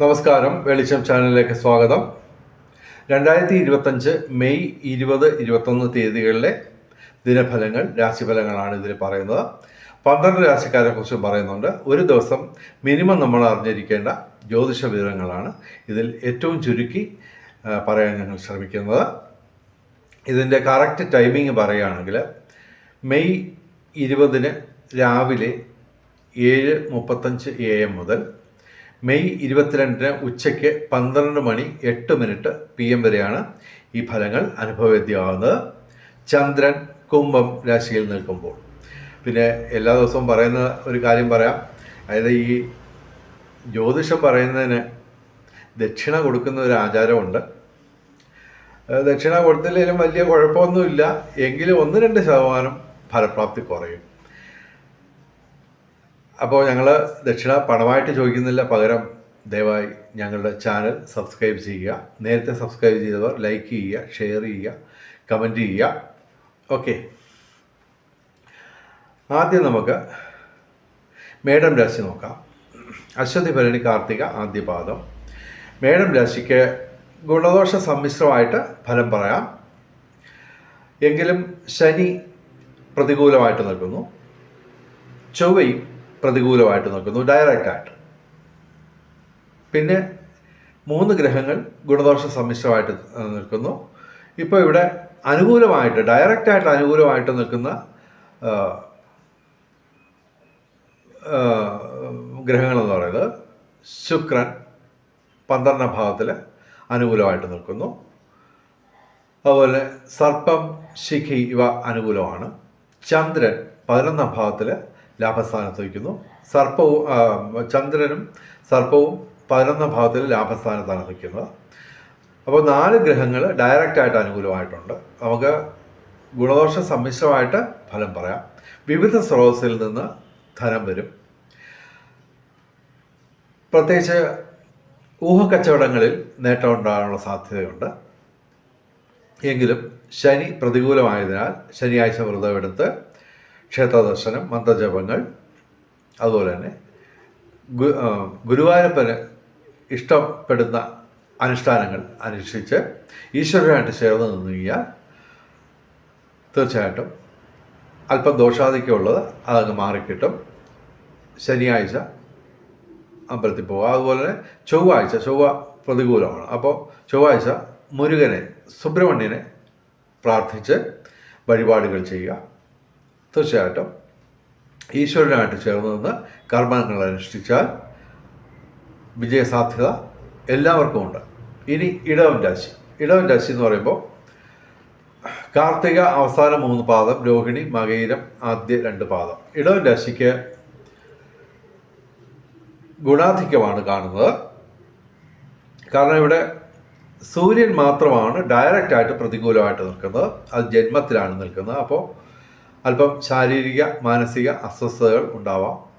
നമസ്കാരം. വെളിച്ചം ചാനലിലേക്ക് സ്വാഗതം. രണ്ടായിരത്തി ഇരുപത്തഞ്ച് മെയ് ഇരുപത് ഇരുപത്തൊന്ന് തീയതികളിലെ ദിനഫലങ്ങൾ രാശിഫലങ്ങളാണ് ഇതിൽ പറയുന്നത്. പന്ത്രണ്ട് രാശിക്കാരെ കുറിച്ച് പറയുന്നുണ്ട്. ഒരു ദിവസം മിനിമം നമ്മൾ അറിഞ്ഞിരിക്കേണ്ട ജ്യോതിഷ വിവരങ്ങളാണ് ഇതിൽ ഏറ്റവും ചുരുക്കി പറയാൻ ഞങ്ങൾ ശ്രമിക്കുന്നത്. ഇതിന്റെ കറക്റ്റ് ടൈമിംഗ് പറയുകയാണെങ്കിൽ മെയ് ഇരുപതിന് രാവിലെ ഏഴ് മുപ്പത്തഞ്ച് എ എം മുതൽ മെയ് ഇരുപത്തിരണ്ടിന് ഉച്ചയ്ക്ക് പന്ത്രണ്ട് മണി എട്ട് മിനിറ്റ് പി എം വരെയാണ് ഈ ഫലങ്ങൾ അനുഭവവേദ്യമാകുന്നത്. ചന്ദ്രൻ കുംഭം രാശിയിൽ നിൽക്കുമ്പോൾ. പിന്നെ എല്ലാ ദിവസവും പറയുന്ന ഒരു കാര്യം പറയാം. അതായത് ഈ ജ്യോതിഷം പറയുന്നതിന് ദക്ഷിണ കൊടുക്കുന്ന ഒരു ആചാരമുണ്ട്. ദക്ഷിണ കൊടുത്തില്ലെങ്കിലും വലിയ കുഴപ്പമൊന്നുമില്ല. എങ്കിലും ഒന്ന് രണ്ട് ശതമാനം ഫലപ്രാപ്തി കുറയും. അപ്പോൾ ഞങ്ങൾ ദക്ഷിണ പണമായിട്ട് ചോദിക്കുന്നില്ല പകരം ദയവായി ഞങ്ങളുടെ ചാനൽ സബ്സ്ക്രൈബ് ചെയ്യുക. നേരത്തെ സബ്സ്ക്രൈബ് ചെയ്തവർ ലൈക്ക് ചെയ്യുക ഷെയർ ചെയ്യുക കമന്റ് ചെയ്യുക. ഓക്കെ. ആദ്യം നമുക്ക് മേഡം രാശി നോക്കാം. അശ്വതി ഭരണി കാർത്തിക ആദ്യ പാദം. മേഡം രാശിക്ക് ഗുണദോഷ സമ്മിശ്രമായിട്ട് ഫലം പറയാം. എങ്കിലും ശനി പ്രതികൂലമായിട്ട് നിൽക്കുന്നു. ചൊവ്വയും പ്രതികൂലമായിട്ട് നോക്കുന്നു ഡയറക്റ്റായിട്ട് പിന്നെ മൂന്ന് ഗ്രഹങ്ങൾ ഗുണദോഷ സമ്മിശ്രമായിട്ട് നിൽക്കുന്നു. ഇപ്പോൾ ഇവിടെ അനുകൂലമായിട്ട് ഡയറക്റ്റായിട്ട് അനുകൂലമായിട്ട് നിൽക്കുന്ന ഗ്രഹങ്ങളെന്ന് പറയുന്നത് ശുക്രൻ പന്ത്രണ്ടാം ഭാവത്തിൽ അനുകൂലമായിട്ട് നിൽക്കുന്നു. അതുപോലെ സർപ്പം ശിഖി ഇവ അനുകൂലമാണ്. ചന്ദ്രൻ പതിനൊന്നാം ഭാവത്തിൽ ലാഭസ്ഥാനത്ത് നിൽക്കുന്നു സർപ്പവും ചന്ദ്രനും സർപ്പവും പതിനൊന്നാം ഭാവത്തിൽ ലാഭസ്ഥാനത്താണ് നിൽക്കുന്നത് അപ്പോൾ നാല് ഗ്രഹങ്ങൾ ഡയറക്റ്റായിട്ട് അനുകൂലമായിട്ടുണ്ട്. നമുക്ക് ഗുണദോഷ സമ്മിശ്രമായിട്ട് ഫലം പറയാം. വിവിധ സ്രോതസ്സിൽ നിന്ന് ധനം വരും. പ്രത്യേകിച്ച് ഊഹക്കച്ചവടങ്ങളിൽ നേട്ടം ഉണ്ടാകാനുള്ള സാധ്യതയുണ്ട്. എങ്കിലും ശനി പ്രതികൂലമായതിനാൽ ശനിയാഴ്ച വ്രതമെടുത്ത് ക്ഷേത്രദർശനം മന്ത്രജപങ്ങൾ അതുപോലെ തന്നെ ഗു- ഗുരുവായൂരപ്പന് ഇഷ്ടപ്പെടുന്ന അനുഷ്ഠാനങ്ങൾ അനുഷ്ഠിച്ച് ഈശ്വരനായിട്ട് ചേർന്ന് നിന്ന് കഴിഞ്ഞാൽ തീർച്ചയായിട്ടും അല്പം ദോഷാധിക്യമുള്ളത് അതങ്ങ് മാറിക്കിട്ടും. ശനിയാഴ്ച അമ്പലത്തിൽ പോവുക. അതുപോലെ തന്നെ ചൊവ്വാഴ്ച ചൊവ്വ പ്രതികൂലമാണ്. അപ്പോൾ ചൊവ്വാഴ്ച മുരുകനെ സുബ്രഹ്മണ്യനെ പ്രാർത്ഥിച്ച് വഴിപാടുകൾ ചെയ്യുക. തീർച്ചയായിട്ടും. ഈശ്വരനായിട്ട് ചേർന്ന് നിന്ന് കർമ്മങ്ങൾ അനുഷ്ഠിച്ചാൽ വിജയസാധ്യത എല്ലാവർക്കും ഉണ്ട്. ഇനി ഇടവൻ രാശി. ഇടവൻ രാശി എന്ന് പറയുമ്പോൾ കാർത്തിക അവസാന മൂന്ന് പാദം രോഹിണി മകയിരം ആദ്യ രണ്ട് പാദം. ഇടവൻ രാശിക്ക് ഗുണാധിക്യമാണ് കാണുന്നത്. കാരണം ഇവിടെ സൂര്യൻ മാത്രമാണ് ഡയറക്റ്റായിട്ട് പ്രതികൂലമായിട്ട് നിൽക്കുന്നത്. അത് ജന്മത്തിലാണ് നിൽക്കുന്നത്. അപ്പോൾ അല്പം ശാരീരിക മാനസിക അസ്വസ്ഥതകൾ ഉണ്ടാവാം.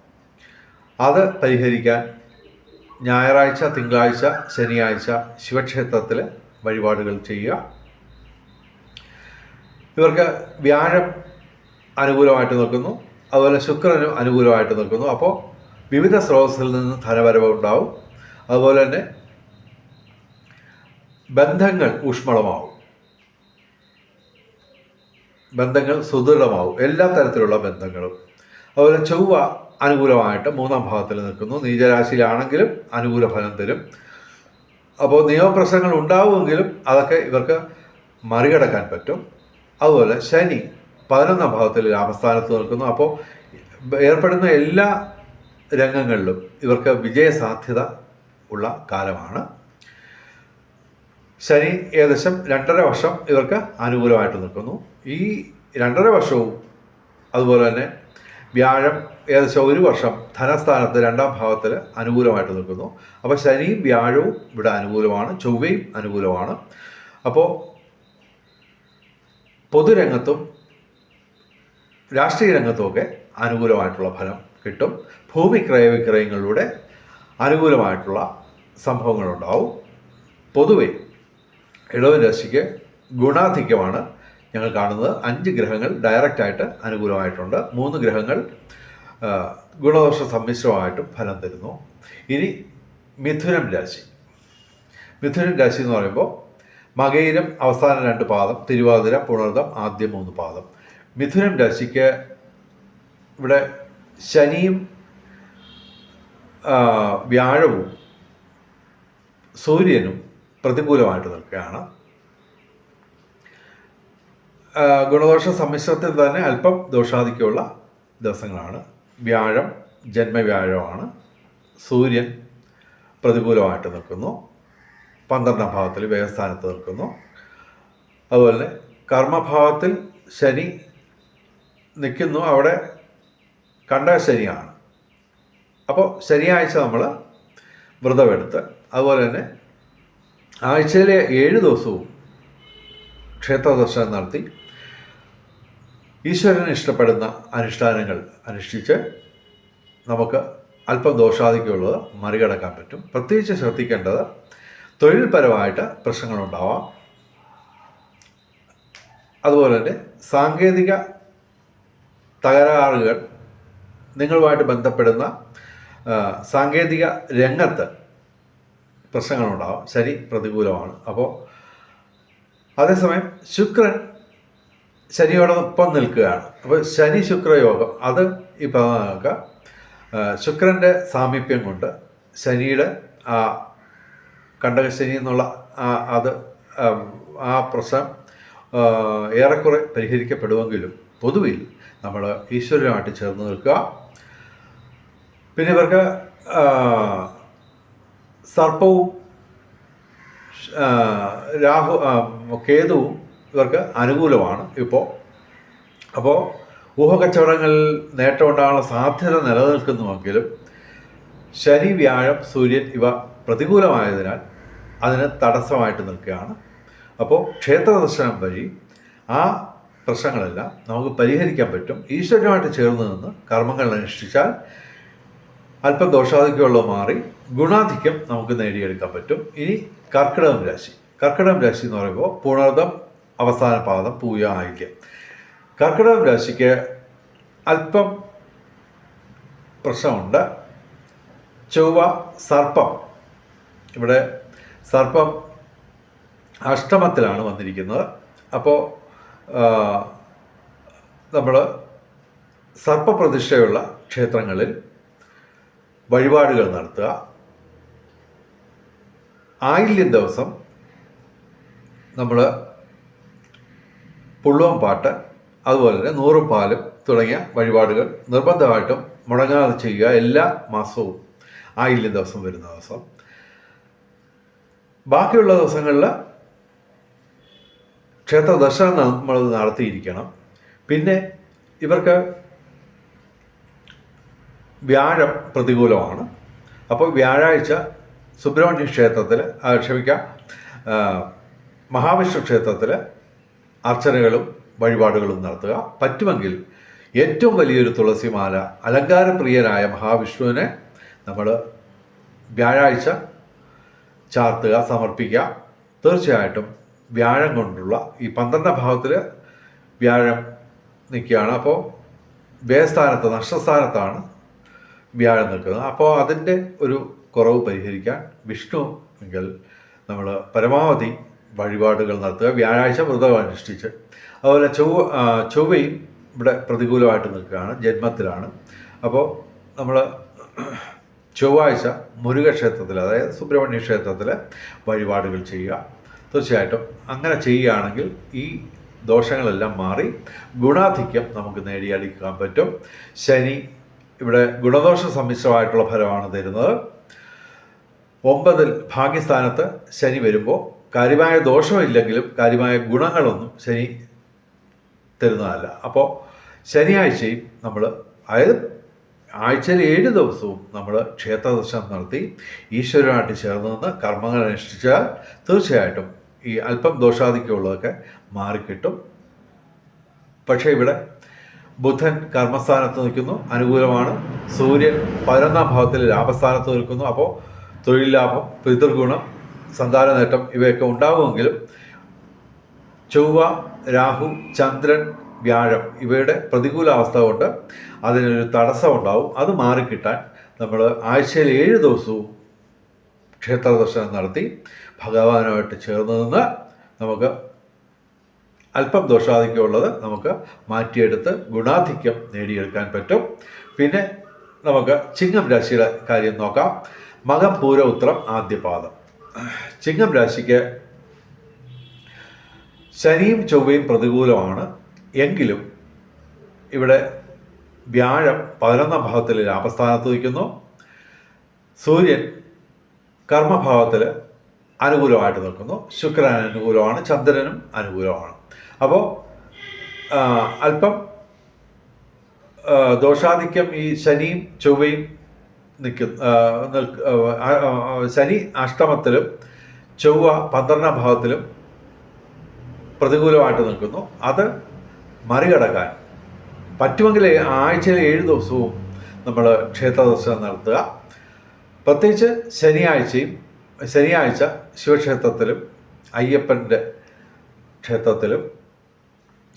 അത് പരിഹരിക്കാൻ ഞായറാഴ്ച തിങ്കളാഴ്ച ശനിയാഴ്ച ശിവക്ഷേത്രത്തിൽ വഴിപാടുകൾ ചെയ്യുക. ഇവർക്ക് വ്യാഴം അനുകൂലമായിട്ട് നിൽക്കുന്നു. അതുപോലെ ശുക്രനും അനുകൂലമായിട്ട് നിൽക്കുന്നു. അപ്പോൾ വിവിധ സ്രോതസ്സിൽ നിന്ന് ധനവരവ് ഉണ്ടാവും. അതുപോലെ തന്നെ ബന്ധങ്ങൾ ഊഷ്മളമാവും. ബന്ധങ്ങൾ സുദൃഢമാവും. എല്ലാ തരത്തിലുള്ള ബന്ധങ്ങളും. അതുപോലെ ചൊവ്വ അനുകൂലമായിട്ട് മൂന്നാം ഭാവത്തിൽ നിൽക്കുന്നു. നീചരാശിയിലാണെങ്കിലും അനുകൂല ഫലം തരും. അപ്പോൾ നിയമപ്രശ്നങ്ങൾ ഉണ്ടാവുമെങ്കിലും അതൊക്കെ ഇവർക്ക് മറികടക്കാൻ പറ്റും. അതുപോലെ ശനി പതിനൊന്നാം ഭാവത്തിൽ ലാഭസ്ഥാനത്ത് നിൽക്കുന്നു. അപ്പോൾ ഏർപ്പെടുന്ന എല്ലാ രംഗങ്ങളിലും ഇവർക്ക് വിജയസാധ്യത ഉള്ള കാലമാണ്. ശനി ഏകദേശം രണ്ടര വർഷം ഇവർക്ക് അനുകൂലമായിട്ട് നിൽക്കുന്നു. ഈ രണ്ടര വർഷവും അതുപോലെ തന്നെ വ്യാഴം ഏകദേശം ഒരു വർഷം ധനസ്ഥാനത്ത് രണ്ടാം ഭാവത്തിൽ അനുകൂലമായിട്ട് നിൽക്കുന്നു. അപ്പോൾ ശനിയും വ്യാഴവും ഇവിടെ അനുകൂലമാണ് ചൊവ്വയും അനുകൂലമാണ്. അപ്പോൾ പൊതുരംഗത്തും രാഷ്ട്രീയ രംഗത്തുമൊക്കെ അനുകൂലമായിട്ടുള്ള ഫലം കിട്ടും. ഭൂമി ക്രയവിക്രയങ്ങളിലൂടെ അനുകൂലമായിട്ടുള്ള സംഭവങ്ങളുണ്ടാവും. പൊതുവെ ഇടവൻ രാശിക്ക് ഗുണാധിക്യമാണ് ഞങ്ങൾ കാണുന്നത്. അഞ്ച് ഗ്രഹങ്ങൾ ഡയറക്റ്റായിട്ട് അനുകൂലമായിട്ടുണ്ട്. മൂന്ന് ഗ്രഹങ്ങൾ ഗുണദോഷ സമ്മിശ്രമായിട്ടും ഫലം തരുന്നു. ഇനി മിഥുനം രാശി. മിഥുനം രാശി എന്ന് പറയുമ്പോൾ മകയിലും അവസാന രണ്ട് പാദം തിരുവാതിര പുണർദം ആദ്യ മൂന്ന് പാദം. മിഥുനം രാശിക്ക് ഇവിടെ ശനിയും വ്യാഴവും സൂര്യനും പ്രതികൂലമായിട്ട് നിൽക്കുകയാണ്. ഗുണദോഷ സമ്മിശ്രത്തിൽ തന്നെ അല്പം ദോഷാധിക്യമുള്ള ദിവസങ്ങളാണ്. വ്യാഴം ജന്മവ്യാഴമാണ്. സൂര്യൻ പ്രതികൂലമായിട്ട് നിൽക്കുന്നു. പന്ത്രണ്ടാം ഭാവത്തിൽ വ്യയസ്ഥാനത്ത് നിൽക്കുന്നു. അതുപോലെ കർമ്മഭാവത്തിൽ ശനി നിൽക്കുന്നു. അവിടെ കണ്ട ശനിയാണ്. അപ്പോൾ ശനിയാഴ്ച നമ്മൾ വ്രതമെടുത്ത് അതുപോലെ തന്നെ ആഴ്ചയിലെ ഏഴ് ദിവസവും ക്ഷേത്ര ദർശനം നടത്തി ഈശ്വരന് ഇഷ്ടപ്പെടുന്ന അനുഷ്ഠാനങ്ങൾ അനുഷ്ഠിച്ച് നമുക്ക് അല്പം ദോഷാധിക്യമുള്ളത് മറികടക്കാൻ പറ്റും. പ്രത്യേകിച്ച് ശ്രദ്ധിക്കേണ്ടത് തൊഴിൽപരമായിട്ട് പ്രശ്നങ്ങളുണ്ടാവാം. അതുപോലെ തന്നെ സാങ്കേതിക തകരാറുകൾ നിങ്ങളുമായിട്ട് ബന്ധപ്പെടുന്ന സാങ്കേതിക രംഗത്ത് പ്രശ്നങ്ങളുണ്ടാവാം. ശരി പ്രതികൂലമാണ്. അപ്പോൾ അതേസമയം ശുക്രൻ ശനിയോടൊപ്പം നിൽക്കുകയാണ്. അപ്പോൾ ശനി ശുക്രയോഗം അത് ഈ പറഞ്ഞ ശുക്രന്റെ സാമീപ്യം കൊണ്ട് ശനിയുടെ ആ കണ്ടകശനി എന്നുള്ള അത് ആ പ്രശ്നം ഏറെക്കുറെ പരിഹരിക്കപ്പെടുമെങ്കിലും പൊതുവിൽ നമ്മൾ ഈശ്വരനുമായിട്ട് ചേർന്ന് നിൽക്കുക. പിന്നെ ഇവർക്ക് സർപ്പവും രാഹു കേതുവും ഇവർക്ക് അനുകൂലമാണ് ഇപ്പോൾ അപ്പോൾ ഊഹക്കച്ചവടങ്ങളിൽ നേട്ടം ഉണ്ടാകാനുള്ള സാധ്യത നിലനിൽക്കുന്നുവെങ്കിലും ശനി വ്യാഴം സൂര്യൻ ഇവ പ്രതികൂലമായതിനാൽ അതിന് തടസ്സമായിട്ട് നിൽക്കുകയാണ്. അപ്പോൾ ക്ഷേത്ര ദർശനം വഴി ആ പ്രശ്നങ്ങളെല്ലാം നമുക്ക് പരിഹരിക്കാൻ പറ്റും. ഈശ്വരനുമായിട്ട് ചേർന്ന് നിന്ന് കർമ്മങ്ങൾ അനുഷ്ഠിച്ചാൽ അല്പം ദോഷാധിക്യമുള്ള മാറി ഗുണാധിക്യം നമുക്ക് നേടിയെടുക്കാൻ പറ്റും. ഇനി കർക്കിടകം രാശി. കർക്കിടകം രാശി എന്ന് പറയുമ്പോൾ പുണർദം അവസാന പാദം പൂയ ആയില്യം. കർക്കിടകം രാശിക്ക് അല്പം പ്രശ്നമുണ്ട്. ചൊവ്വ സർപ്പം. ഇവിടെ സർപ്പം അഷ്ടമത്തിലാണ് വന്നിരിക്കുന്നത്. അപ്പോൾ നമ്മൾ സർപ്പപ്രതിഷ്ഠയുള്ള ക്ഷേത്രങ്ങളിൽ വഴിപാടുകൾ നടത്തുക. ആയില്യം ദിവസം നമ്മൾ പുള്ളുവം പാട്ട് അതുപോലെ തന്നെ നൂറും പാലും തുടങ്ങിയ വഴിപാടുകൾ നിർബന്ധമായിട്ടും മുടങ്ങാതെ ചെയ്യുക എല്ലാ മാസവും ആയില്യം ദിവസം വരുന്ന ദിവസം. ബാക്കിയുള്ള ദിവസങ്ങളിൽ ക്ഷേത്ര ദർശനം നമ്മൾ നടത്തിയിരിക്കണം. പിന്നെ ഇവർക്ക് വ്യാഴം പ്രതികൂലമാണ്. അപ്പോൾ വ്യാഴാഴ്ച സുബ്രഹ്മണ്യ ക്ഷേത്രത്തിൽ ക്ഷമിക്കാം മഹാവിഷ്ണു ക്ഷേത്രത്തിൽ അർച്ചനകളും വഴിപാടുകളും നടത്തുക. പറ്റുമെങ്കിൽ ഏറ്റവും വലിയൊരു തുളസിമാല അലങ്കാരപ്രിയനായ മഹാവിഷ്ണുവിനെ നമ്മൾ വ്യാഴാഴ്ച ചാർത്തുക സമർപ്പിക്കുക. തീർച്ചയായിട്ടും വ്യാഴം കൊണ്ടുള്ള ഈ പന്ത്രണ്ടാം ഭാവത്തിൽ വ്യാഴം നിൽക്കുകയാണ്. അപ്പോൾ വ്യയസ്ഥാനത്ത് നഷ്ടസ്ഥാനത്താണ് വ്യാഴം നിൽക്കുന്നത്. അപ്പോൾ അതിന്റെ ഒരു കുറവ് പരിഹരിക്കാൻ വിഷ്ണു എങ്കിൽ നമ്മൾ പരമാവധി വഴിപാടുകൾ നടത്തുക. വ്യാഴാഴ്ച വ്രതം അനുഷ്ഠിച്ച്. അതുപോലെ ചൊവ്വ ചൊവ്വയും ഇവിടെ പ്രതികൂലമായിട്ട് നിൽക്കുകയാണ്. ജന്മത്തിലാണ്. അപ്പോൾ നമ്മൾ ചൊവ്വാഴ്ച മുരുക ക്ഷേത്രത്തിൽ അതായത് സുബ്രഹ്മണ്യ ക്ഷേത്രത്തിൽ വഴിപാടുകൾ ചെയ്യുക. തീർച്ചയായിട്ടും അങ്ങനെ ചെയ്യുകയാണെങ്കിൽ ഈ ദോഷങ്ങളെല്ലാം മാറി ഗുണാധിക്യം നമുക്ക് നേടിയെടുക്കാൻ പറ്റും. ശനി ഇവിടെ ഗുണദോഷ സമ്മിശ്രമായിട്ടുള്ള ഫലമാണ് തരുന്നത്. ഒമ്പതിൽ ഭാഗ്യസ്ഥാനത്ത് ശനി വരുമ്പോൾ കാര്യമായ ദോഷമില്ലെങ്കിലും കാര്യമായ ഗുണങ്ങളൊന്നും ശനി തരുന്നതല്ല. അപ്പോൾ ശനിയാഴ്ചയും നമ്മൾ അതായത് ആഴ്ചയിൽ ഏഴ് ദിവസവും നമ്മൾ ക്ഷേത്ര ദർശനം നടത്തി ഈശ്വരനായിട്ട് ചേർന്ന് നിന്ന് കർമ്മങ്ങൾ അനുഷ്ഠിച്ചാൽ തീർച്ചയായിട്ടും ഈ അല്പം ദോഷാധിക്യമുള്ളതൊക്കെ മാറിക്കിട്ടും. പക്ഷേ ഇവിടെ ബുധൻ കർമ്മസ്ഥാനത്ത് നിൽക്കുന്നു. അനുകൂലമാണ്. സൂര്യൻ പതിനൊന്നാം ഭാവത്തിൽ ലാഭസ്ഥാനത്ത് നിൽക്കുന്നു. അപ്പോൾ തൊഴിൽ ലാഭം പിതൃഗുണം സന്താന നേട്ടം ഇവയൊക്കെ ഉണ്ടാകുമെങ്കിലും ചൊവ്വ രാഹു ചന്ദ്രൻ വ്യാഴം ഇവയുടെ പ്രതികൂല അവസ്ഥ കൊണ്ട് അതിനൊരു തടസ്സം ഉണ്ടാവും. അത് മാറിക്കിട്ടാൻ നമ്മൾ ആഴ്ചയിൽ ഏഴ് ദിവസവും ക്ഷേത്ര ദർശനം നടത്തി ഭഗവാനുമായിട്ട് ചേർന്ന് നിന്ന് നമുക്ക് അല്പം ദോഷാധിക്യമുള്ളത് നമുക്ക് മാറ്റിയെടുത്ത് ഗുണാധിക്യം നേടിയെടുക്കാൻ പറ്റും. പിന്നെ നമുക്ക് ചിങ്ങം രാശിയുടെ കാര്യം നോക്കാം. മകം പൂര ഉത്രം ആദ്യ പാദം ചിങ്ങം രാശിക്ക് ശനിയും ചൊവ്വയും പ്രതികൂലമാണ്. എങ്കിലും ഇവിടെ വ്യാഴം പതിനൊന്നാം ഭാവത്തിൽ ലാഭസ്ഥാനത്ത് നിൽക്കുന്നു. സൂര്യൻ കർമ്മഭാവത്തിൽ അനുകൂലമായിട്ട് നിൽക്കുന്നു. ശുക്രൻ അനുകൂലമാണ് ചന്ദ്രനും അനുകൂലമാണ്. അപ്പോൾ അല്പം ദോഷാധിക്യം ഈ ശനിയും ചൊവ്വയും നിൽക്ക ശനി അഷ്ടമത്തിലും ചൊവ്വ പന്ത്രണ്ടാം ഭാവത്തിലും പ്രതികൂലമായിട്ട് നിൽക്കുന്നു. അത് മറികടക്കാൻ പറ്റുമെങ്കിൽ ആഴ്ചയിൽ ഏഴ് ദിവസവും നമ്മൾ ക്ഷേത്ര ദർശനം നടത്തുക. പ്രത്യേകിച്ച് ശനിയാഴ്ചയും ശനിയാഴ്ച ശിവക്ഷേത്രത്തിലും അയ്യപ്പന്റെ ക്ഷേത്രത്തിലും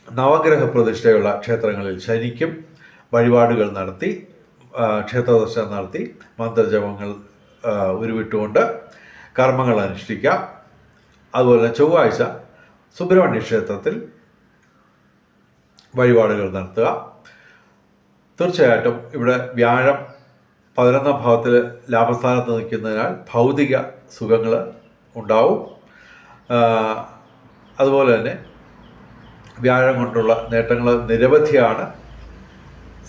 നവഗ്രഹ പ്രതിഷ്ഠയുള്ള ക്ഷേത്രങ്ങളിൽ ശനിക്കും വഴിപാടുകൾ നടത്തി ക്ഷേത്രദർശനം ക്ഷേത്ര ദർശനം നടത്തി മന്ത്രജപങ്ങൾ ഉരുവിട്ടുകൊണ്ട് കർമ്മങ്ങൾ അനുഷ്ഠിക്കാം. അതുപോലെ ചൊവ്വാഴ്ച സുബ്രഹ്മണ്യ ക്ഷേത്രത്തിൽ വഴിപാടുകൾ നടത്തുക. തീർച്ചയായിട്ടും ഇവിടെ വ്യാഴം പതിനൊന്നാം ഭാവത്തിൽ ലാഭസ്ഥാനത്ത് നിൽക്കുന്നതിനാൽ ഭൗതിക സുഖങ്ങൾ ഉണ്ടാവും. അതുപോലെ തന്നെ വ്യാഴം കൊണ്ടുള്ള നേട്ടങ്ങൾ നിരവധിയാണ്.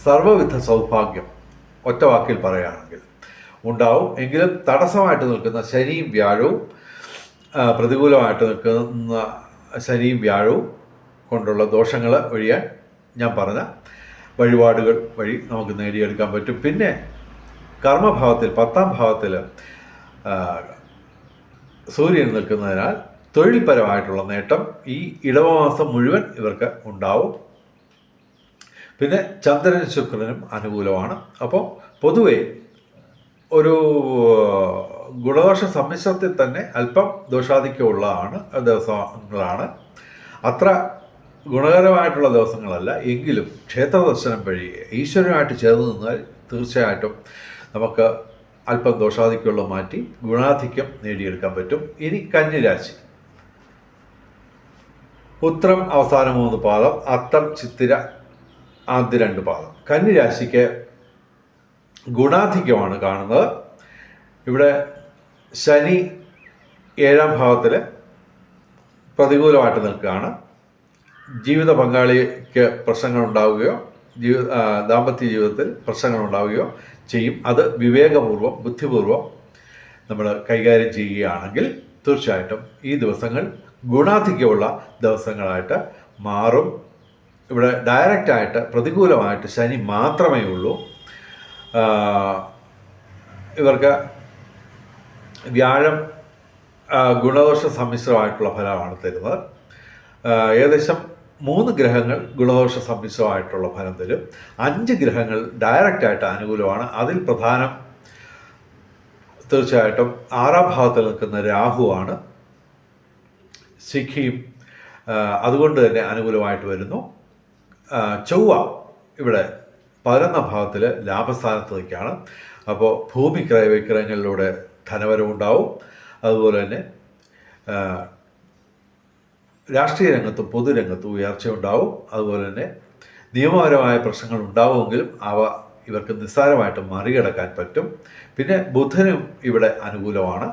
സർവവിധ സൗഭാഗ്യം ഒറ്റ വാക്കിൽ പറയുകയാണെങ്കിൽ ഉണ്ടാവും. എങ്കിലും തടസ്സമായിട്ട് നിൽക്കുന്ന ശനിയും വ്യാഴവും പ്രതികൂലമായിട്ട് നിൽക്കുന്ന ശനിയും വ്യാഴവും കൊണ്ടുള്ള ദോഷങ്ങൾ ഒഴിയാൻ ഞാൻ പറഞ്ഞ വഴിപാടുകൾ വഴി നമുക്ക് നേടിയെടുക്കാൻ പറ്റും. പിന്നെ കർമ്മഭാവത്തിൽ പത്താം ഭാവത്തിൽ സൂര്യൻ നിൽക്കുന്നതിനാൽ തൊഴിൽപരമായിട്ടുള്ള നേട്ടം ഈ ഇടവമാസം മുഴുവൻ ഇവർക്ക് ഉണ്ടാവും. പിന്നെ ചന്ദ്രനും ശുക്രനും അനുകൂലമാണ്. അപ്പോൾ പൊതുവെ ഒരു ഗുണദോഷ സമ്മിശ്രത്തിൽ തന്നെ അല്പം ദോഷാധിക്യമുള്ളതാണ് ദിവസങ്ങളാണ്. അത്ര ഗുണകരമായിട്ടുള്ള ദിവസങ്ങളല്ല. എങ്കിലും ക്ഷേത്ര ദർശനം വഴി ഈശ്വരനുമായിട്ട് ചേർന്ന് നിന്നാൽ തീർച്ചയായിട്ടും നമുക്ക് അല്പം ദോഷാധിക്യമുള്ള മാറ്റി ഗുണാധിക്യം നേടിയെടുക്കാൻ പറ്റും. ഇനി കന്നിരാശി ഉത്രം അവസാന മൂന്ന് പാദം അത്തം ചിത്തിര ആദ്യ രണ്ട് പാദം. കന്നിരാശിക്ക് ഗുണാധിക്യമാണ് കാണുന്നത്. ഇവിടെ ശനി ഏഴാം ഭാവത്തിൽ പ്രതികൂലമായിട്ട് നിൽക്കുകയാണ്. ജീവിത പങ്കാളിക്ക് പ്രശ്നങ്ങൾ ഉണ്ടാവുകയോ ജീവി ദാമ്പത്യ ജീവിതത്തിൽ പ്രശ്നങ്ങൾ ഉണ്ടാവുകയോ ചെയ്യും. അത് വിവേകപൂർവം ബുദ്ധിപൂർവം നമ്മൾ കൈകാര്യം ചെയ്യുകയാണെങ്കിൽ തീർച്ചയായിട്ടും ഈ ദിവസങ്ങൾ ഗുണാധിക്യമുള്ള ദിവസങ്ങളായിട്ട് മാറും. ഇവിടെ ഡയറക്റ്റായിട്ട് പ്രതികൂലമായിട്ട് ശനി മാത്രമേ ഉള്ളൂ. ഇവർക്ക് വ്യാഴം ഗുണദോഷ സമ്മിശ്രമായിട്ടുള്ള ഫലമാണ് തരുന്നത്. ഏകദേശം മൂന്ന് ഗ്രഹങ്ങൾ ഗുണദോഷ സമ്മിശ്രമായിട്ടുള്ള ഫലം തരും. അഞ്ച് ഗ്രഹങ്ങൾ ഡയറക്റ്റായിട്ട് അനുകൂലമാണ്. അതിൽ പ്രധാനം തീർച്ചയായിട്ടും ആറാം ഭാവത്തിൽ നിൽക്കുന്ന രാഹുവാണ്. ശിഖിയും ആ, അതുകൊണ്ട് തന്നെ അനുകൂലമായിട്ട് വരുന്നു. ചൊവ്വ ഇവിടെ പതിനൊന്നാം ഭാവത്തിൽ ലാഭസ്ഥാനത്ത് നിൽക്കുകയാണ് അപ്പോൾ ഭൂമി ക്രയവിക്രയങ്ങളിലൂടെ ധനവരവുണ്ടാവും. അതുപോലെ തന്നെ രാഷ്ട്രീയ രംഗത്തും പൊതുരംഗത്തും ഉയർച്ചയുണ്ടാവും. അതുപോലെ തന്നെ നിയമപരമായ പ്രശ്നങ്ങൾ ഉണ്ടാവുമെങ്കിലും അവ ഇവർക്ക് നിസ്സാരമായിട്ട് മറികടക്കാൻ പറ്റും. പിന്നെ ബുധനും ഇവിടെ അനുകൂലമാണ്.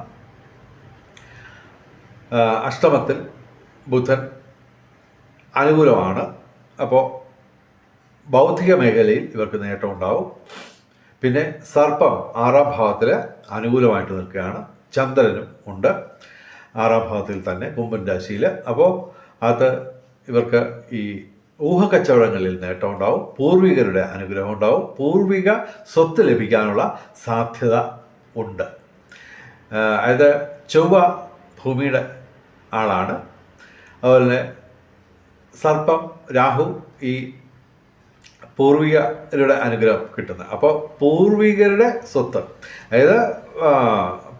അഷ്ടമത്തിൽ ബുധൻ അനുകൂലമാണ്. അപ്പോൾ ബൗദ്ധിക മേഖലയിൽ ഇവർക്ക് നേട്ടം നേട്ടമുണ്ടാവും പിന്നെ സർപ്പം ആറാം ഭാവത്തിൽ അനുകൂലമായിട്ട് നിൽക്കുകയാണ്. ചന്ദ്രനും ഉണ്ട്. ആറാം ഭാവത്തിൽ തന്നെ കുംഭൻ രാശിയിൽ അപ്പോൾ അത് ഇവർക്ക് ഈ ഊഹക്കച്ചവടങ്ങളിൽ നേട്ടമുണ്ടാവും പൂർവികരുടെ അനുഗ്രഹം ഉണ്ടാവും. പൂർവിക സ്വത്ത് ലഭിക്കാനുള്ള സാധ്യത ഉണ്ട്. അതായത് ചൊവ്വ ഭൂമിയുടെ ആളാണ്. അതുപോലെ സർപ്പം രാഹു ഈ പൂർവികരുടെ അനുഗ്രഹം കിട്ടുന്നത്. അപ്പോൾ പൂർവികരുടെ സ്വത്ത് അതായത്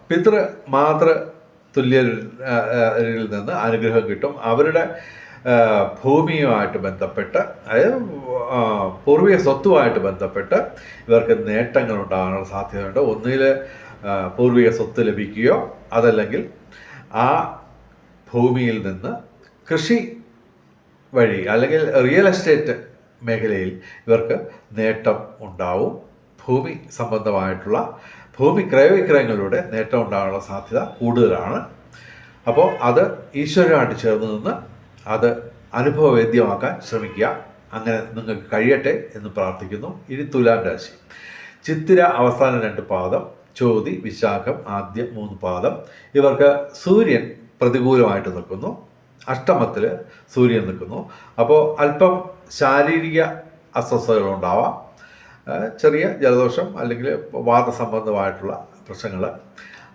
പിതൃ മാതൃ തുല്യരിൽ നിന്ന് അനുഗ്രഹം കിട്ടും. അവരുടെ ഭൂമിയുമായിട്ട് ബന്ധപ്പെട്ട് അതായത് പൂർവിക സ്വത്തുമായിട്ട് ബന്ധപ്പെട്ട് ഇവർക്ക് നേട്ടങ്ങൾ ഉണ്ടാകാനുള്ള സാധ്യതയുണ്ട്. ഒന്നിൽ പൂർവിക സ്വത്ത് ലഭിക്കുകയോ അതല്ലെങ്കിൽ ആ ഭൂമിയിൽ നിന്ന് കൃഷി വഴി അല്ലെങ്കിൽ റിയൽ എസ്റ്റേറ്റ് മേഖലയിൽ ഇവർക്ക് നേട്ടം ഉണ്ടാവും. ഭൂമി സംബന്ധമായിട്ടുള്ള ഭൂമി ക്രയവിക്രയങ്ങളിലൂടെ നേട്ടം ഉണ്ടാകാനുള്ള സാധ്യത കൂടുതലാണ്. അപ്പോൾ അത് ഈശ്വരനായിട്ട് ചേർന്ന് നിന്ന് അത് അനുഭവവേദ്യമാക്കാൻ ശ്രമിക്കുക. അങ്ങനെ നിങ്ങൾക്ക് കഴിയട്ടെ എന്ന് പ്രാർത്ഥിക്കുന്നു. ഇനി തുലാം രാശി. ചിത്തിര അവസാന രണ്ട് പാദം ചോതി വിശാഖം ആദ്യം മൂന്ന് പാദം. ഇവർക്ക് സൂര്യൻ പ്രതികൂലമായിട്ട് നിൽക്കുന്നു. അഷ്ടമത്തിൽ സൂര്യൻ നിൽക്കുന്നു. അപ്പോൾ അല്പം ശാരീരിക അസ്വസ്ഥതകളുണ്ടാവാം ചെറിയ ജലദോഷം അല്ലെങ്കിൽ വാദസംബന്ധമായിട്ടുള്ള പ്രശ്നങ്ങൾ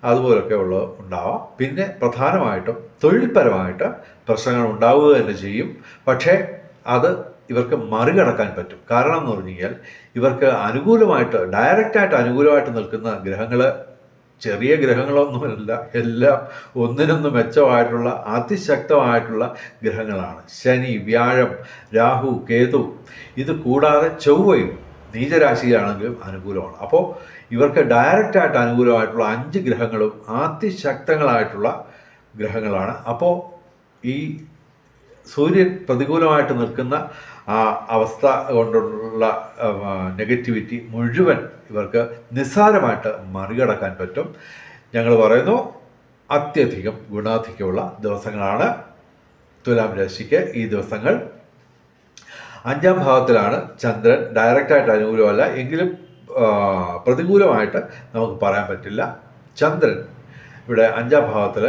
അതുപോലൊക്കെ ഉള്ളത് ഉണ്ടാവാം. പിന്നെ പ്രധാനമായിട്ടും തൊഴിൽപരമായിട്ട് പ്രശ്നങ്ങൾ ഉണ്ടാവുക തന്നെ ചെയ്യും. പക്ഷേ അത് ഇവർക്ക് മറികടക്കാൻ പറ്റും. കാരണം എന്ന് പറഞ്ഞു കഴിഞ്ഞാൽ ഇവർക്ക് അനുകൂലമായിട്ട് ഡയറക്റ്റായിട്ട് അനുകൂലമായിട്ട് നിൽക്കുന്ന ഗ്രഹങ്ങൾ ചെറിയ ഗ്രഹങ്ങളൊന്നുമല്ല എല്ലാം ഒന്നിനൊന്ന് മെച്ചമായിട്ടുള്ള അതിശക്തമായിട്ടുള്ള ഗ്രഹങ്ങളാണ്. ശനി വ്യാഴം രാഹു കേതു. ഇത് കൂടാതെ ചൊവ്വയും നീചരാശിയിലാണെങ്കിലും അനുകൂലമാണ്. അപ്പോൾ ഇവർക്ക് ഡയറക്റ്റായിട്ട് അനുകൂലമായിട്ടുള്ള അഞ്ച് ഗ്രഹങ്ങളും അതിശക്തങ്ങളായിട്ടുള്ള ഗ്രഹങ്ങളാണ്. അപ്പോൾ ഈ സൂര്യൻ പ്രതികൂലമായിട്ട് നിൽക്കുന്ന ആ അവസ്ഥ കൊണ്ടുള്ള നെഗറ്റിവിറ്റി മുഴുവൻ ഇവർക്ക് നിസ്സാരമായിട്ട് മറികടക്കാൻ പറ്റും. ഞങ്ങൾ പറയുന്നു അത്യധികം ഗുണാധിക്യമുള്ള ദിവസങ്ങളാണ് തുലാം രാശിക്ക് ഈ ദിവസങ്ങൾ. അഞ്ചാം ഭാവത്തിലാണ് ചന്ദ്രൻ ഡയറക്റ്റായിട്ട് അനുകൂലമല്ല എങ്കിലും പ്രതികൂലമായിട്ട് നമുക്ക് പറയാൻ പറ്റില്ല. ചന്ദ്രൻ ഇവിടെ അഞ്ചാം ഭാവത്തിൽ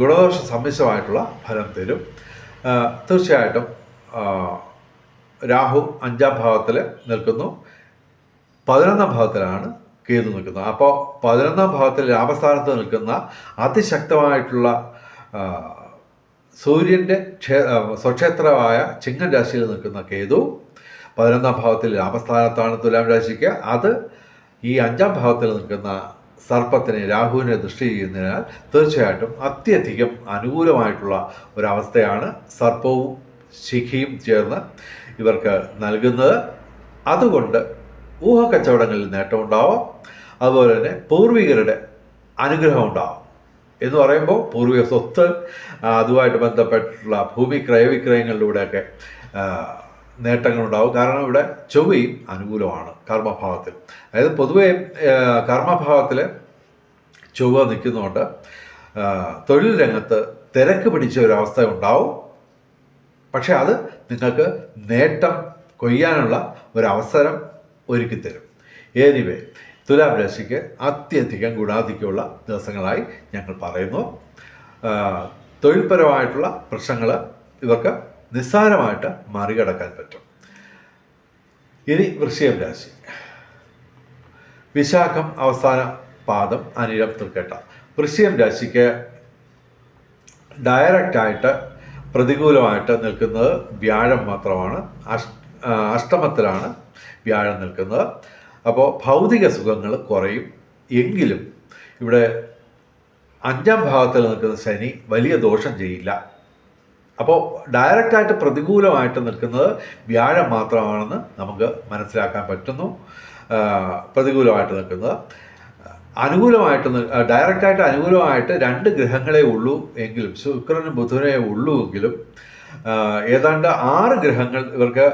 ഗുണദോഷ സമ്മിശ്രമായിട്ടുള്ള ഫലം തരും. തീർച്ചയായിട്ടും രാഹു അഞ്ചാം ഭാവത്തിൽ നിൽക്കുന്നു. പതിനൊന്നാം ഭാവത്തിലാണ് കേതു നിൽക്കുന്നത്. അപ്പോൾ പതിനൊന്നാം ഭാവത്തിൽ രാമസ്ഥാനത്ത് നിൽക്കുന്ന അതിശക്തമായിട്ടുള്ള സൂര്യന്റെ ക്ഷേ സ്വക്ഷേത്രമായ ചിങ്ങൻ രാശിയിൽ നിൽക്കുന്ന കേതു പതിനൊന്നാം ഭാവത്തിൽ രാമസ്ഥാനത്താണ് തുലാം രാശിക്ക്. അത് ഈ അഞ്ചാം ഭാവത്തിൽ നിൽക്കുന്ന സർപ്പത്തിനെ രാഹുവിനെ ദൃഷ്ടി ചെയ്യുന്നതിനാൽ തീർച്ചയായിട്ടും അത്യധികം അനുകൂലമായിട്ടുള്ള ഒരവസ്ഥയാണ് സർപ്പവും ശിഖിയും ചേർന്ന് ഇവർക്ക് നൽകുന്നത്. അതുകൊണ്ട് ഊഹക്കച്ചവടങ്ങളിൽ നേട്ടമുണ്ടാവാം അതുപോലെ തന്നെ പൂർവികരുടെ അനുഗ്രഹം ഉണ്ടാവാം. എന്ന് പറയുമ്പോൾ പൂർവിക സ്വത്ത് അതുമായിട്ട് ബന്ധപ്പെട്ടുള്ള ഭൂമി ക്രയവിക്രയങ്ങളിലൂടെയൊക്കെ നേട്ടങ്ങളുണ്ടാവും കാരണം ഇവിടെ ചൊവ്വയും അനുകൂലമാണ് കർമ്മഭാവത്തിൽ. അതായത് പൊതുവെ കർമ്മഭാവത്തിൽ ചൊവ്വ നിൽക്കുന്നതുകൊണ്ട് തൊഴിൽ രംഗത്ത് തിരക്ക് പിടിച്ച ഒരവസ്ഥ ഉണ്ടാവും. പക്ഷെ അത് നിങ്ങൾക്ക് നേട്ടം കൊയ്യാനുള്ള ഒരവസരം ഒരുക്കിത്തരും. എനിവേ തുലാം രാശിക്ക് അത്യധികം ഗുണാധിക്യമുള്ള ദിവസങ്ങളായി ഞങ്ങൾ പറയുന്നു. തൊഴിൽപരമായിട്ടുള്ള പ്രശ്നങ്ങൾ ഇവർക്ക് നിസ്സാരമായിട്ട് മറികടക്കാൻ പറ്റും. ഇനി വൃശ്ചികം രാശി വിശാഖം അവസാന പാദം അനിഴം തൃക്കേട്ട വൃശ്ചികം രാശിക്ക് ഡയറക്റ്റായിട്ട് പ്രതികൂലമായിട്ട് നിൽക്കുന്നത് വ്യാഴം മാത്രമാണ്. അഷ് അഷ്ടമത്തിലാണ് വ്യാഴം നിൽക്കുന്നത്. അപ്പോൾ ഭൗതിക സുഖങ്ങൾ കുറയും. എങ്കിലും ഇവിടെ അഞ്ചാം ഭാഗത്തിൽ നിൽക്കുന്ന ശനി വലിയ ദോഷം ചെയ്യില്ല. അപ്പോൾ ഡയറക്റ്റായിട്ട് പ്രതികൂലമായിട്ട് നിൽക്കുന്നത് വ്യാഴം മാത്രമാണെന്ന് നമുക്ക് മനസ്സിലാക്കാൻ പറ്റുന്നു. പ്രതികൂലമായിട്ട് നിൽക്കുന്നത്. അനുകൂലമായിട്ട് ഡയറക്റ്റായിട്ട് അനുകൂലമായിട്ട് രണ്ട് ഗ്രഹങ്ങളെ ഉള്ളൂ എങ്കിലും ശുക്രനും ബുധനെ ഉള്ളൂ എങ്കിലും ഏതാണ്ട് ആറ് ഗ്രഹങ്ങൾ ഇവർക്ക്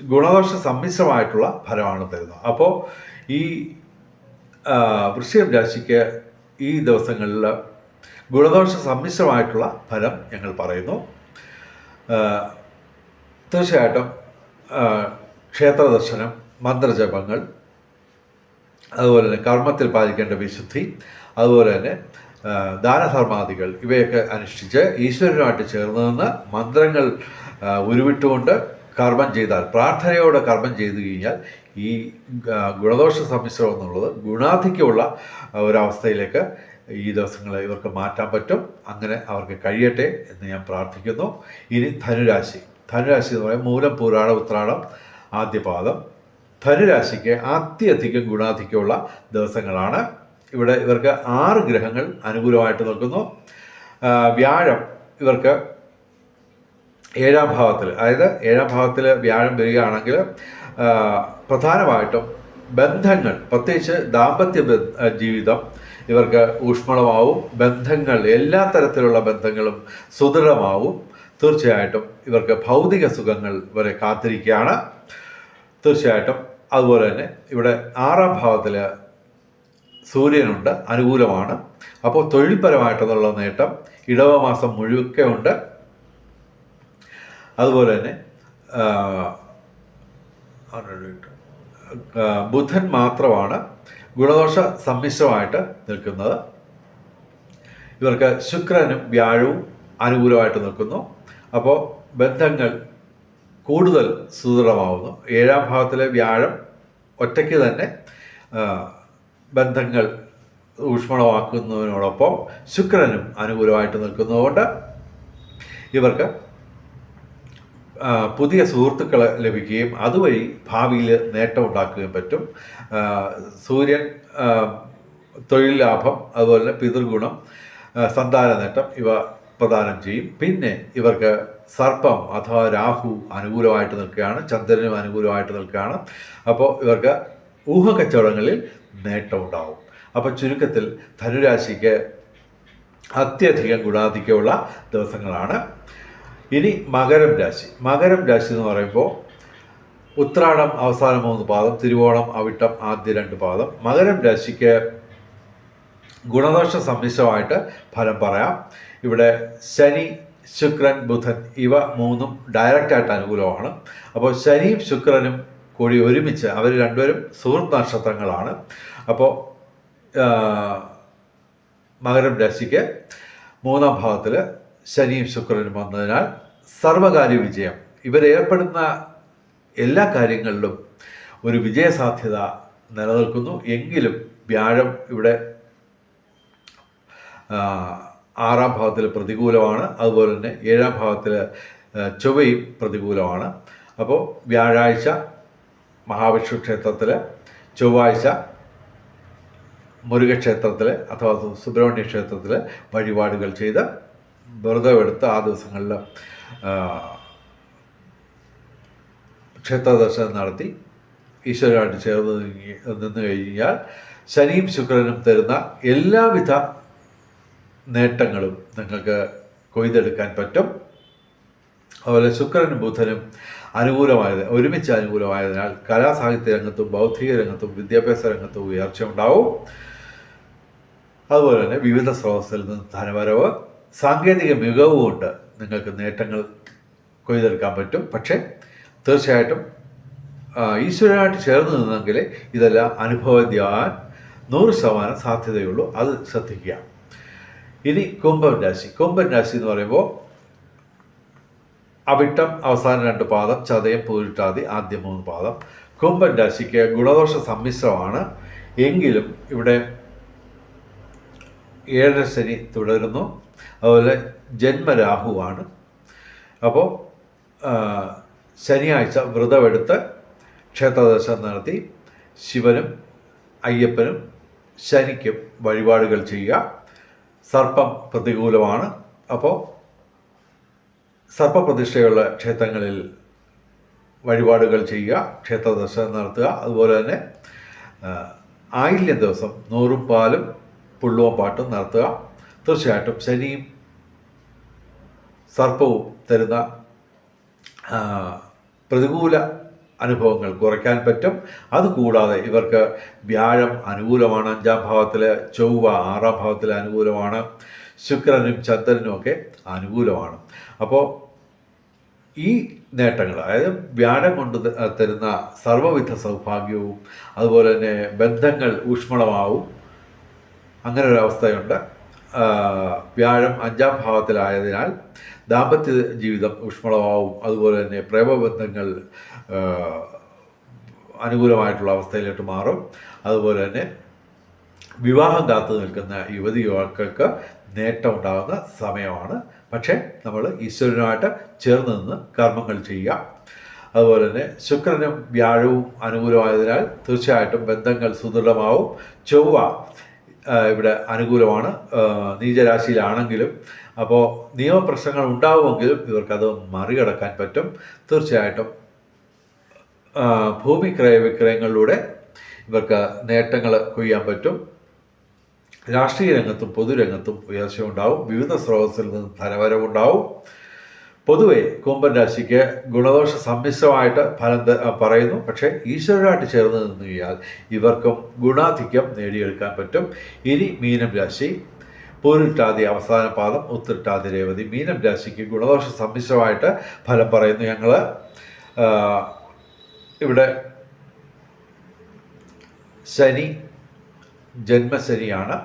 ഗുണദോഷ സമ്മിശ്രമായിട്ടുള്ള ഫലമാണ് തരുന്നത്. അപ്പോൾ ഈ വൃശ്ചികം രാശിക്ക് ഈ ദിവസങ്ങളിൽ ഗുണദോഷ സമ്മിശ്രമായിട്ടുള്ള ഫലം ഞങ്ങൾ പറയുന്നു. തീർച്ചയായിട്ടും ക്ഷേത്ര ദർശനം മന്ത്രജപങ്ങൾ അതുപോലെ തന്നെ കർമ്മത്തിൽ പാലിക്കേണ്ട വിശുദ്ധി അതുപോലെ തന്നെ ദാനധർമാദികൾ ഇവയൊക്കെ അനുഷ്ഠിച്ച് ഈശ്വരനുമായിട്ട് ചേർന്ന് നിന്ന് മന്ത്രങ്ങൾ ഉരുവിട്ടുകൊണ്ട് കർമ്മം ചെയ്താൽ പ്രാർത്ഥനയോടെ കർമ്മം ചെയ്തു കഴിഞ്ഞാൽ ഈ ഗുണദോഷ സമ്മിശ്രം എന്നുള്ളത് ഗുണാധിക്യമുള്ള ഒരവസ്ഥയിലേക്ക് ഈ ദിവസങ്ങളെ ഇവർക്ക് മാറ്റാൻ പറ്റും. അങ്ങനെ അവർക്ക് കഴിയട്ടെ എന്ന് ഞാൻ പ്രാർത്ഥിക്കുന്നു. ഇനി ധനുരാശി. ധനുരാശി എന്ന് പറയുമ്പോൾ മൂലം പൂരാട ഉത്രാടം ആദ്യപാദം. ധനുരാശിക്ക് അത്യധികം ഗുണാധിക്യമുള്ള ദിവസങ്ങളാണ്. ഇവിടെ ഇവർക്ക് ആറ് ഗ്രഹങ്ങൾ അനുകൂലമായിട്ട് നിൽക്കുന്നു. വ്യാഴം ഇവർക്ക് ഏഴാം ഭാവത്തിൽ അതായത് ഏഴാം ഭാവത്തിൽ വ്യാഴം വരികയാണെങ്കിൽ പ്രധാനമായിട്ടും ബന്ധങ്ങൾ പ്രത്യേകിച്ച് ദാമ്പത്യ ജീവിതം ഇവർക്ക് ഊഷ്മളമാവും. ബന്ധങ്ങൾ എല്ലാ തരത്തിലുള്ള ബന്ധങ്ങളും സുദൃഢമാവും. തീർച്ചയായിട്ടും ഇവർക്ക് ഭൗതിക സുഖങ്ങൾ വരെ കാത്തിരിക്കുകയാണ്. തീർച്ചയായിട്ടും അതുപോലെ തന്നെ ഇവിടെ ആറാം ഭാവത്തിൽ സൂര്യനുണ്ട് അനുകൂലമാണ്. അപ്പോൾ തൊഴിൽപരമായിട്ടുള്ള നേട്ടം ഇടവ മാസം മുഴുവൊക്കെ ഉണ്ട്. അതുപോലെ തന്നെ ബുധൻ മാത്രമാണ് ഗുണദോഷ സമ്മിശ്രമായിട്ട് നിൽക്കുന്നത്. ഇവർക്ക് ശുക്രനും വ്യാഴവും അനുകൂലമായിട്ട് നിൽക്കുന്നു. അപ്പോൾ ബന്ധങ്ങൾ കൂടുതൽ സുദൃഢമാവുന്നു. ഏഴാം ഭാവത്തിലെ വ്യാഴം ഒറ്റയ്ക്ക് തന്നെ ബന്ധങ്ങൾ ഊഷ്മളമാക്കുന്നതിനോടൊപ്പം ശുക്രനും അനുകൂലമായിട്ട് നിൽക്കുന്നതുകൊണ്ട് ഇവർക്ക് പുതിയ സുഹൃത്തുക്കളെ ലഭിക്കുകയും അതുവഴി ഭാവിയിൽ നേട്ടം ഉണ്ടാക്കുകയും പറ്റും. സൂര്യൻ തൊഴിൽ ലാഭം അതുപോലെ പിതൃഗുണം സന്താന നേട്ടം ഇവ പ്രദാനം ചെയ്യും. പിന്നെ ഇവർക്ക് സർപ്പം അഥവാ രാഹു അനുകൂലമായിട്ട് നിൽക്കുകയാണ് ചന്ദ്രനും അനുകൂലമായിട്ട് നിൽക്കുകയാണ്. അപ്പോൾ ഇവർക്ക് ഊഹക്കച്ചവടങ്ങളിൽ നേട്ടം ഉണ്ടാവും. അപ്പോൾ ചുരുക്കത്തിൽ ധനുരാശിക്ക് അത്യധികം ഗുണാധിക്യമുള്ള ദിവസങ്ങളാണ്. ഇനി മകരം രാശി. മകരം രാശി എന്ന് പറയുമ്പോൾ ഉത്രാടം അവസാന മൂന്ന് പാദം തിരുവോണം അവിട്ടം ആദ്യ രണ്ട് പാദം. മകരം രാശിക്ക് ഗുണദോഷ സമ്മിശ്രമായിട്ട് ഫലം പറയാം. ഇവിടെ ശനി ശുക്രൻ ബുധൻ ഇവ മൂന്നും ഡയറക്റ്റായിട്ട് അനുകൂലമാണ്. അപ്പോൾ ശനിയും ശുക്രനും കൂടി ഒരുമിച്ച് അവർ രണ്ടുപേരും സുഹൃത്ത് നക്ഷത്രങ്ങളാണ്. അപ്പോൾ മകരം രാശിക്ക് മൂന്നാം ഭാവത്തിൽ ശനിയും ശുക്രനും വന്നതിനാൽ സർവകാര്യ വിജയം. ഇവരേർപ്പെടുന്ന എല്ലാ കാര്യങ്ങളിലും ഒരു വിജയസാധ്യത നിലനിൽക്കുന്നു. എങ്കിലും വ്യാഴം ഇവിടെ ആറാം ഭാവത്തിൽ പ്രതികൂലമാണ്. അതുപോലെ തന്നെ ഏഴാം ഭാവത്തിൽ ചൊവ്വയും പ്രതികൂലമാണ്. അപ്പോൾ വ്യാഴാഴ്ച മഹാവിഷ്ണു ക്ഷേത്രത്തിൽ ചൊവ്വാഴ്ച മുരുകക്ഷേത്രത്തിൽ അഥവാ സുബ്രഹ്മണ്യ ക്ഷേത്രത്തിൽ വഴിപാടുകൾ ചെയ്ത് വ്രതമെടുത്ത് ആ ദിവസങ്ങളിൽ ക്ഷേത്ര ദർശനം നടത്തി ഈശ്വരനായിട്ട് ചേർന്ന് നിന്ന് കഴിഞ്ഞാൽ ശനിയും ശുക്രനും തരുന്ന എല്ലാവിധ നേട്ടങ്ങളും നിങ്ങൾക്ക് കൊയ്തെടുക്കാൻ പറ്റും. അതുപോലെ ശുക്രനും ബുധനും അനുകൂലമായത് ഒരുമിച്ച് അനുകൂലമായതിനാൽ കലാസാഹിത്യ രംഗത്തും ബൗദ്ധിക രംഗത്തും വിദ്യാഭ്യാസ രംഗത്തും ഉയർച്ച ഉണ്ടാവും. അതുപോലെ തന്നെ വിവിധ സ്രോതസ്സിൽ നിന്ന് ധനവരവ് സാങ്കേതിക മികവ് കൊണ്ട് നിങ്ങൾക്ക് നേട്ടങ്ങൾ കൊയ്തെടുക്കാൻ പറ്റും. പക്ഷേ തീർച്ചയായിട്ടും ഈശ്വരനായിട്ട് ചേർന്ന് നിന്നെങ്കിൽ ഇതെല്ലാം അനുഭവദ്യാൻ നൂറ് ശതമാനം സാധ്യതയുള്ളൂ. അത് ശ്രദ്ധിക്കുക. ഇനി കുംഭം രാശി. കുംഭം രാശി എന്ന് പറയുമ്പോൾ അവിട്ടം അവസാന രണ്ട് പാദം ചതയം പൂരിട്ടാതി ആദ്യ മൂന്ന് പാദം. കുംഭൻ രാശിക്ക് ഗുണദോഷ സമ്മിശ്രമാണ്. എങ്കിലും ഇവിടെ ഏഴര ശനി തുടരുന്നു. അതുപോലെ ജന്മരാഹുവാണ്. അപ്പോൾ ശനിയാഴ്ച വ്രതമെടുത്ത് ക്ഷേത്രദർശനം നടത്തി ശിവനും അയ്യപ്പനും ശനിക്കും വഴിപാടുകൾ ചെയ്യുക. സർപ്പം പ്രതികൂലമാണ്. അപ്പോൾ സർപ്പപ്രതിഷ്ഠയുള്ള ക്ഷേത്രങ്ങളിൽ വഴിപാടുകൾ ചെയ്യുക ക്ഷേത്ര ദർശനം നടത്തുക അതുപോലെ തന്നെ ആയില്യ ദിവസം നൂറും പാലും പുള്ളുവ പാട്ടും നടത്തുക. തീർച്ചയായിട്ടും ശനിയും സർപ്പവും തരുന്ന പ്രതികൂല അനുഭവങ്ങൾ കുറയ്ക്കാൻ പറ്റും. അതുകൂടാതെ ഇവർക്ക് വ്യാഴം അനുകൂലമാണ്. അഞ്ചാം ഭാവത്തിൽ ചൊവ്വ ആറാം ഭാവത്തിൽ അനുകൂലമാണ്. ശുക്രനും ചന്ദ്രനും ഒക്കെ അനുകൂലമാണ്. അപ്പോൾ ഈ നേട്ടങ്ങൾ അതായത് വ്യാഴം കൊണ്ട് തരുന്ന സർവവിധ സൗഭാഗ്യവും അതുപോലെ തന്നെ ബന്ധങ്ങൾ ഊഷ്മളമാവും അങ്ങനെ ഒരു അവസ്ഥയുണ്ട് വ്യാഴം അഞ്ചാം ഭാവത്തിലായതിനാൽ ദാമ്പത്യ ജീവിതം ഊഷ്മളമാവും. അതുപോലെ തന്നെ പ്രേമബന്ധങ്ങൾ അനുകൂലമായിട്ടുള്ള അവസ്ഥയിലോട്ട് മാറും. അതുപോലെ തന്നെ വിവാഹം കാത്തു നിൽക്കുന്ന യുവതി യുവാക്കൾക്ക് നേട്ടം ഉണ്ടാകുന്ന സമയമാണ്. പക്ഷേ നമ്മൾ ഈശ്വരനുമായിട്ട് ചേർന്ന് നിന്ന് കർമ്മങ്ങൾ ചെയ്യുക. അതുപോലെ തന്നെ ശുക്രനും വ്യാഴവും അനുകൂലമായതിനാൽ തീർച്ചയായിട്ടും ബന്ധങ്ങൾ സുദൃഢമാവും. ചൊവ്വ ഇവിടെ അനുകൂലമാണ്. നീചരാശിയിലാണെങ്കിലും അപ്പോൾ നിയമപ്രശ്നങ്ങൾ ഉണ്ടാവുമെങ്കിലും ഇവർക്കത് മറികടക്കാൻ പറ്റും. തീർച്ചയായിട്ടും ഭൂമി ക്രയ വിക്രയങ്ങളിലൂടെ ഇവർക്ക് നേട്ടങ്ങൾ കൊയ്യാൻ പറ്റും. രാഷ്ട്രീയ രംഗത്തും പൊതുരംഗത്തും ഉയർച്ച ഉണ്ടാവും. വിവിധ സ്രോതസ്സിൽ നിന്ന് ധനവരവുണ്ടാവും പൊതുവെ കുംഭൻ രാശിക്ക് ഗുണദോഷ സമ്മിശ്രമായിട്ട് ഫലം പറയുന്നു. പക്ഷേ ഈശ്വരനായിട്ട് ചേർന്ന് നിന്ന് കഴിഞ്ഞാൽ ഇവർക്കും ഗുണാധിക്യം നേടിയെടുക്കാൻ പറ്റും. ഇനി മീനം രാശി പൂരിട്ടാതി അവസാന പാദം ഉത്തിട്ടാതി രേവതി. മീനം രാശിക്ക് ഗുണദോഷ സമ്മിശ്രമായിട്ട് ഫലം പറയുന്നു ഞങ്ങൾ ഇവിടെ ശനി ജന്മശനിയാണ്.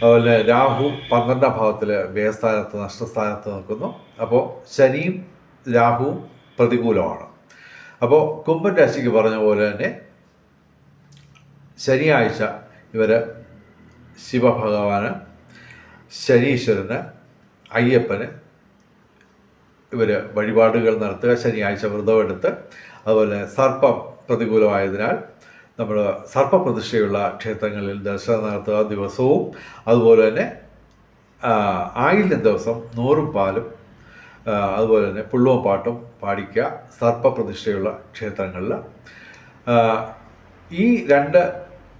അതുപോലെ രാഹു പന്ത്രണ്ടാം ഭാവത്തിൽ വ്യയസ്ഥാനത്ത് നഷ്ടസ്ഥാനത്ത് നിൽക്കുന്നു. അപ്പോൾ ശനിയും രാഹുവും പ്രതികൂലമാണ്. അപ്പോൾ കുംഭൻ രാശിക്ക് പറഞ്ഞ പോലെ തന്നെ ശനിയാഴ്ച ഇവർ ശിവഭഗവാന് ശനീശ്വരന് അയ്യപ്പന് ഇവർ വഴിപാടുകൾ നടത്തുക ശനിയാഴ്ച വ്രതമെടുത്ത് അതുപോലെ സർപ്പ പ്രതികൂലമായതിനാൽ നമ്മൾ സർപ്പപ്രതിഷ്ഠയുള്ള ക്ഷേത്രങ്ങളിൽ ദർശനം നടത്തുക ദിവസവും. അതുപോലെ തന്നെ ആയില്യം ദിവസം നൂറും പാലും അതുപോലെ തന്നെ പുള്ളുവും പാട്ടും പാടിക്കുക സർപ്പപ്രതിഷ്ഠയുള്ള ക്ഷേത്രങ്ങളിൽ. ഈ രണ്ട്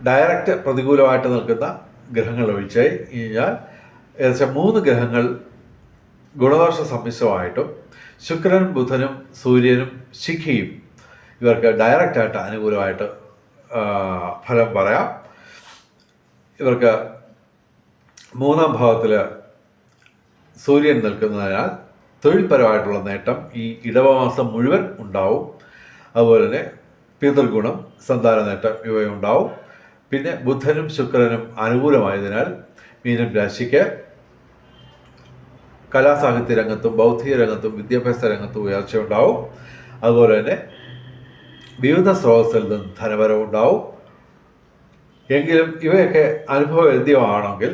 ഡയറക്റ്റ് പ്രതികൂലമായിട്ട് നിൽക്കുന്ന ഗ്രഹങ്ങൾ ഒഴിച്ച് കഴിഞ്ഞാൽ ഏകദേശം മൂന്ന് ഗ്രഹങ്ങൾ ഗുണദോഷ സമ്മിശ്രമായിട്ടും ശുക്രനും ബുധനും സൂര്യനും ശിഖയും ഇവർക്ക് ഡയറക്റ്റായിട്ട് അനുകൂലമായിട്ട് ഫലം പറയാം. ഇവർക്ക് മൂന്നാം ഭാവത്തിൽ സൂര്യൻ നിൽക്കുന്നതിനാൽ തൊഴിൽപരമായിട്ടുള്ള നേട്ടം ഈ ഇടവമാസം മുഴുവൻ ഉണ്ടാവും. അതുപോലെ തന്നെ പിതൃഗുണം സന്താന നേട്ടം ഇവയുണ്ടാവും. പിന്നെ ബുധനും ശുക്രനും അനുകൂലമായതിനാൽ മീനം രാശിക്ക് കലാസാഹിത്യ രംഗത്തും ബൗദ്ധിക രംഗത്തും വിദ്യാഭ്യാസ രംഗത്തും ഉയർച്ചയുണ്ടാവും. അതുപോലെ തന്നെ വിവിധ സ്രോതസ്സിൽ നിന്ന് ധനവരവുണ്ടാവും എങ്കിലും ഇവയൊക്കെ അനുഭവവേദ്യമാണെങ്കിൽ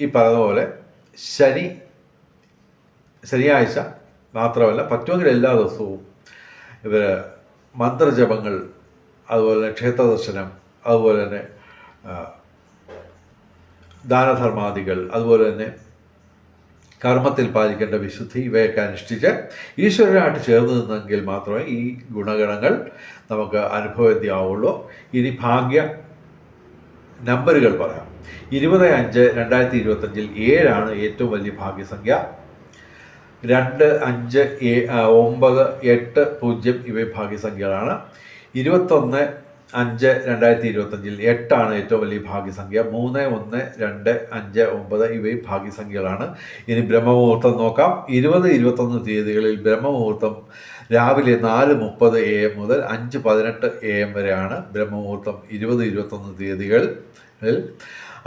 ഈ പറഞ്ഞതുപോലെ ശനി ശനിയാഴ്ച മാത്രമല്ല പറ്റുമെങ്കിൽ എല്ലാ ദിവസവും ഇവർ മന്ത്രജപങ്ങൾ അതുപോലെ തന്നെ ക്ഷേത്ര ദർശനം അതുപോലെ തന്നെ ദാനധർമാദികൾ അതുപോലെ തന്നെ കർമ്മത്തിൽ പാലിക്കേണ്ട വിശുദ്ധി ഇവയൊക്കെ അനുഷ്ഠിച്ച് ഈശ്വരനായിട്ട് ചേർന്ന് നിന്നെങ്കിൽ മാത്രമേ ഈ ഗുണഗണങ്ങൾ നമുക്ക് അനുഭവവേദ്യമാവുള്ളൂ ഇനി ഭാഗ്യ നമ്പറുകൾ പറയാം. ഇരുപത് അഞ്ച് രണ്ടായിരത്തി ഇരുപത്തഞ്ചിൽ ഏഴാണ് ഏറ്റവും വലിയ ഭാഗ്യസംഖ്യ. രണ്ട് അഞ്ച് ഒമ്പത് എട്ട് പൂജ്യം ഇവ ഭാഗ്യസംഖ്യകളാണ്. ഇരുപത്തൊന്ന് അഞ്ച് രണ്ടായിരത്തി ഇരുപത്തഞ്ചിൽ എട്ടാണ് ഏറ്റവും വലിയ ഭാഗ്യസംഖ്യ. മൂന്ന് ഒന്ന് രണ്ട് അഞ്ച് ഒമ്പത് ഇവയും ഭാഗ്യസംഖ്യകളാണ്. ഇനി ബ്രഹ്മമുഹൂർത്തം നോക്കാം. ഇരുപത് ഇരുപത്തൊന്ന് തീയതികളിൽ ബ്രഹ്മമുഹൂർത്തം രാവിലെ നാല് മുപ്പത് എ എം മുതൽ അഞ്ച് പതിനെട്ട് എ എം വരെയാണ് ബ്രഹ്മമുഹൂർത്തം ഇരുപത് ഇരുപത്തൊന്ന് തീയതികളിൽ.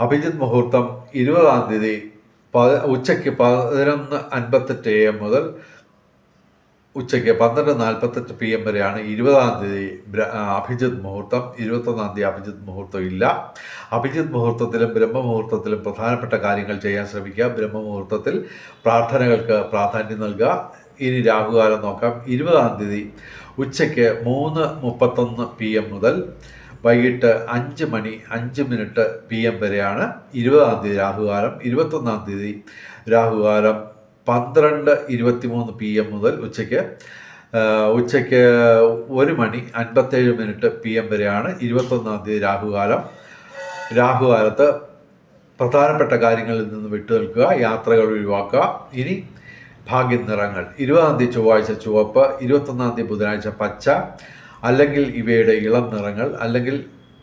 അഭിജിത് മുഹൂർത്തം ഇരുപതാം തീയതി പ ഉച്ചയ്ക്ക് പതിനൊന്ന് അൻപത്തെട്ട് എ എം മുതൽ ഉച്ചയ്ക്ക് പന്ത്രണ്ട് നാൽപ്പത്തെട്ട് പി എം വരെയാണ് ഇരുപതാം തീയതി അഭിജിത് മുഹൂർത്തം. ഇരുപത്തൊന്നാം തീയതി അഭിജിത് മുഹൂർത്തം ഇല്ല. അഭിജിത് മുഹൂർത്തത്തിലും ബ്രഹ്മമുഹൂർത്തത്തിലും പ്രധാനപ്പെട്ട കാര്യങ്ങൾ ചെയ്യാൻ ശ്രമിക്കുക. ബ്രഹ്മമുഹൂർത്തത്തിൽ പ്രാർത്ഥനകൾക്ക് പ്രാധാന്യം നൽകുക. ഇനി രാഹുകാലം നോക്കാം. ഇരുപതാം തീയതി ഉച്ചയ്ക്ക് മൂന്ന് മുപ്പത്തൊന്ന് പി എം മുതൽ വൈകിട്ട് അഞ്ച് മണി അഞ്ച് മിനിറ്റ് പി എം വരെയാണ് ഇരുപതാം തീയതി രാഹുകാലം. ഇരുപത്തൊന്നാം തീയതി രാഹുകാലം. പന്ത്രണ്ട് ഇരുപത്തിമൂന്ന് പി എം മുതൽ ഉച്ചയ്ക്ക് ഉച്ചയ്ക്ക് ഒരു മണി അൻപത്തേഴ് മിനിറ്റ് പി എം വരെയാണ് ഇരുപത്തൊന്നാം തീയതി രാഹുകാലം. രാഹുകാലത്ത് പ്രധാനപ്പെട്ട കാര്യങ്ങളിൽ നിന്ന് വിട്ടുനിൽക്കുക യാത്രകൾ ഒഴിവാക്കുക. ഇനി ഭാഗ്യ നിറങ്ങൾ. ഇരുപതാം തീയതി ചൊവ്വാഴ്ച ചുവപ്പ് ഇരുപത്തൊന്നാം തീയതി ബുധനാഴ്ച പച്ച അല്ലെങ്കിൽ ഇവയുടെ ഇളം നിറങ്ങൾ അല്ലെങ്കിൽ